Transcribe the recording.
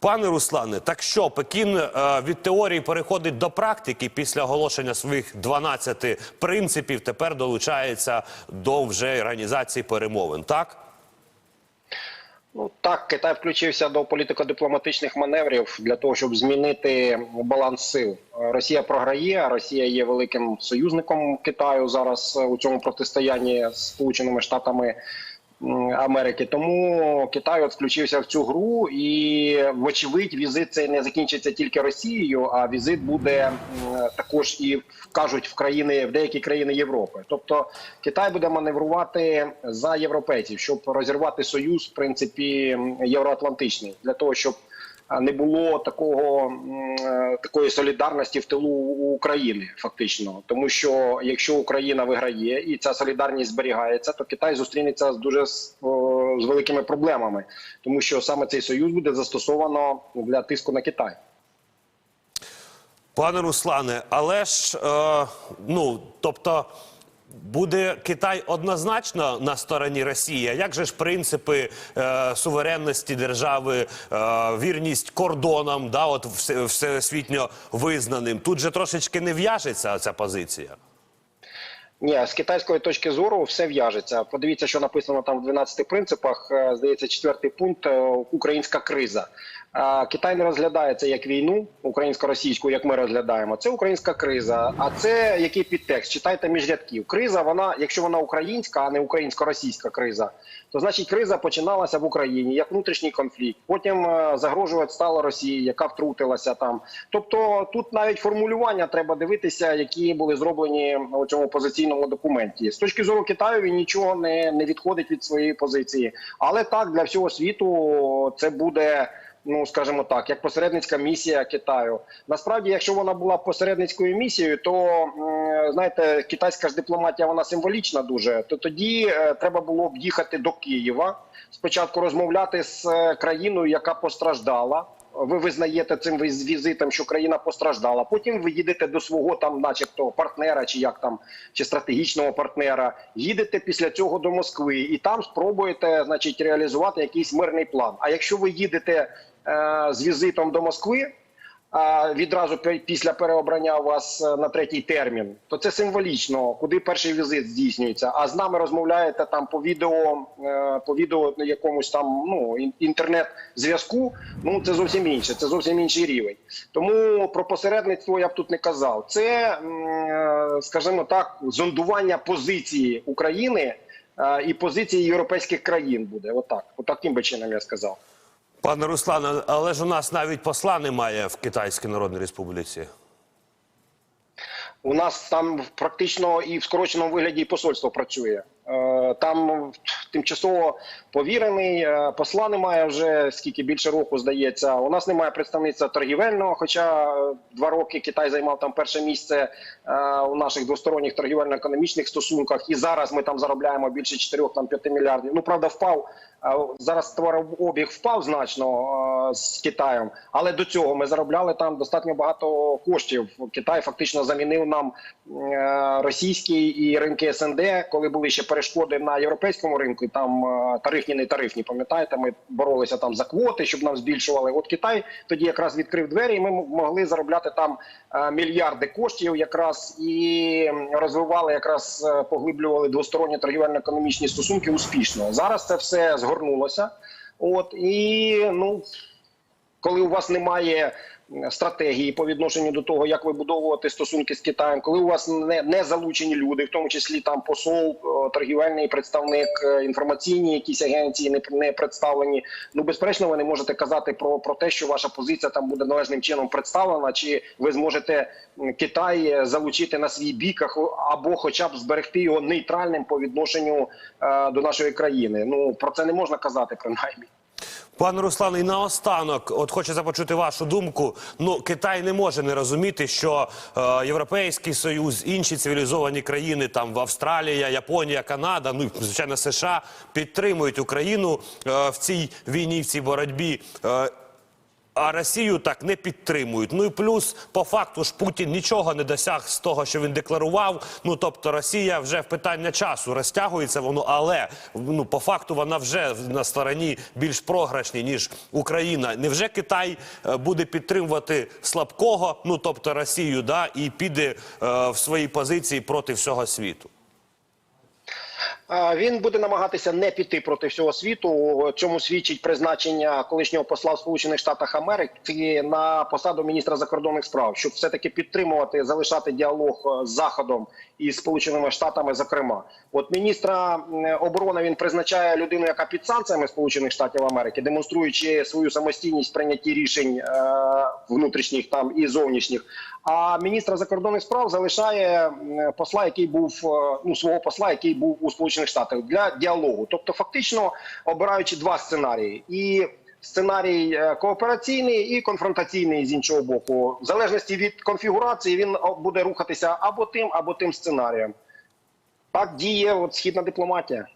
Пане Руслане, так що Пекін е, від теорії переходить до практики після оголошення своїх 12 принципів. Тепер долучається до вже організації перемовин. Так Ну так, Китай включився до політико-дипломатичних маневрів для того, щоб змінити баланс сил. Росія програє. Росія є великим союзником Китаю зараз у цьому протистоянні з Сполученими Штатами Америки. Тому Китай от включився в цю гру, і вочевидь, візит цей не закінчиться тільки Росією, а візит буде також і кажуть в країни в деякі країни Європи. Тобто Китай буде маневрувати за європейців, щоб розірвати союз, в принципі, євроатлантичний, для того, щоб не було такого е, такої солідарності в тилу України, фактично, тому що якщо Україна виграє і ця солідарність зберігається, то Китай зустрінеться з дуже з, великими проблемами, тому що саме цей союз буде застосовано для тиску на Китай. Пане Руслане, але ж е, ну тобто буде Китай однозначно на стороні Росії. А Як же ж принципи е, суверенності держави, е, вірність кордонам, да, от все, всесвітньо визнаним? Тут же трошечки не в'яжеться ця позиція. Ні, з китайської точки зору все в'яжеться. Подивіться, що написано там в 12 принципах. Е, Здається, четвертий пункт е, українська криза. Китай не розглядає це як війну українсько-російську, як ми розглядаємо. Це українська криза. А це який підтекст? Читайте між рядків. Криза, вона, якщо вона українська, а не українсько-російська криза, то значить криза починалася в Україні як внутрішній конфлікт. Потім е, загрожувати стала Росія, яка втрутилася там. Тобто тут навіть формулювання треба дивитися, які були зроблені у цьому позиційному документі. З точки зору Китаю він нічого не, не відходить від своєї позиції, але так для всього світу це буде. Ну, скажімо так, як посередницька місія Китаю. Насправді, якщо вона була посередницькою місією, то знаєте, китайська ж дипломатія вона символічна дуже. То тоді е, треба було б їхати до Києва, спочатку розмовляти з е, країною, яка постраждала. Ви визнаєте цим віз- візитом, що країна постраждала. Потім ви їдете до свого там, начебто, партнера, чи як там, чи стратегічного партнера. Їдете після цього до Москви і там спробуєте, значить, реалізувати якийсь мирний план. А якщо ви їдете з візитом до Москви, відразу після переобрання вас е, на третій термін, то це символічно, куди перший візит здійснюється. А з нами розмовляєте там по відео, е, по відео на якомусь там ну інтернет-зв'язку. Ну це зовсім інше, це зовсім інший рівень. Тому про посередництво я б тут не казав. Це, е, скажімо так, зондування позиції України е, і позиції європейських країн буде. Отак, отаким би чином я сказав. Пане Руслане, але ж у нас навіть посла немає в Китайській Народній Республіці. У нас там практично і в скороченому вигляді посольство працює. Е, Там тимчасово повірений, е, посла немає вже скільки більше року здається. У нас немає представництва торгівельного, хоча е, два роки Китай займав там перше місце у наших двосторонніх торгівельно-економічних стосунках. І зараз ми там заробляємо більше 4-5 мільярдів. Ну правда, впав зараз товарообіг впав значно з Китаєм, але до цього ми заробляли там достатньо багато коштів. Китай фактично замінив нам російський і ринки СНД, коли були ще перешкоди на європейському ринку. Там е, тарифні, не тарифні. Пам'ятаєте, ми боролися там за квоти, щоб нам збільшували. От Китай тоді якраз відкрив двері, і ми могли заробляти там е, мільярди коштів, якраз і розвивали, якраз е, поглиблювали двосторонні торгівельно-економічні стосунки успішно. Зараз це все згорнулося. От і ну коли у вас немає стратегії по відношенню до того, як вибудовувати стосунки з Китаєм, коли у вас не, не залучені люди, в тому числі там посол, е, торгівельний представник, е, інформаційні якісь агенції не, не представлені. Ну безперечно, ви не можете казати про, про те, що ваша позиція там буде належним чином представлена, чи ви зможете Китай е, залучити на свій бік, або хоча б зберегти його нейтральним по відношенню е, до нашої країни. Ну про це не можна казати, принаймні. Пане Руслане, і наостанок, от хочу започути вашу думку. Ну, Китай не може не розуміти, що е, Європейський Союз, інші цивілізовані країни, там Австралія, Японія, Канада, ну звичайно США, підтримують Україну е, в цій війні, в цій боротьбі. Е, а Росію так не підтримують. Ну і плюс, по факту ж Путін нічого не досяг з того, що він декларував. Ну тобто Росія вже в питання часу розтягується воно, але ну по факту вона вже на стороні більш програшній ніж Україна. Невже Китай е, буде підтримувати слабкого, ну тобто Росію, да, і піде е, в своїй позиції проти всього світу? Він буде намагатися не піти проти всього світу. Цьому свідчить призначення колишнього посла в Сполучених Штатах Америки на посаду міністра закордонних справ, щоб все таки підтримувати, залишати діалог е, з заходом і Сполученими Штатами. Зокрема, от міністра оборони він призначає людину, яка під санкціями Сполучених Штатів Америки, демонструючи свою самостійність прийнятті рішень е, внутрішніх там і зовнішніх. А міністра закордонних справ залишає посла, який був е, ну свого посла, який був у Сполучених Штатах для діалогу. Тобто, фактично обираючи два сценарії і. Сценарій е, коопераційний і конфронтаційний з іншого боку, в залежності від конфігурації, він буде рухатися або тим, або тим сценарієм. Так діє от східна дипломатія.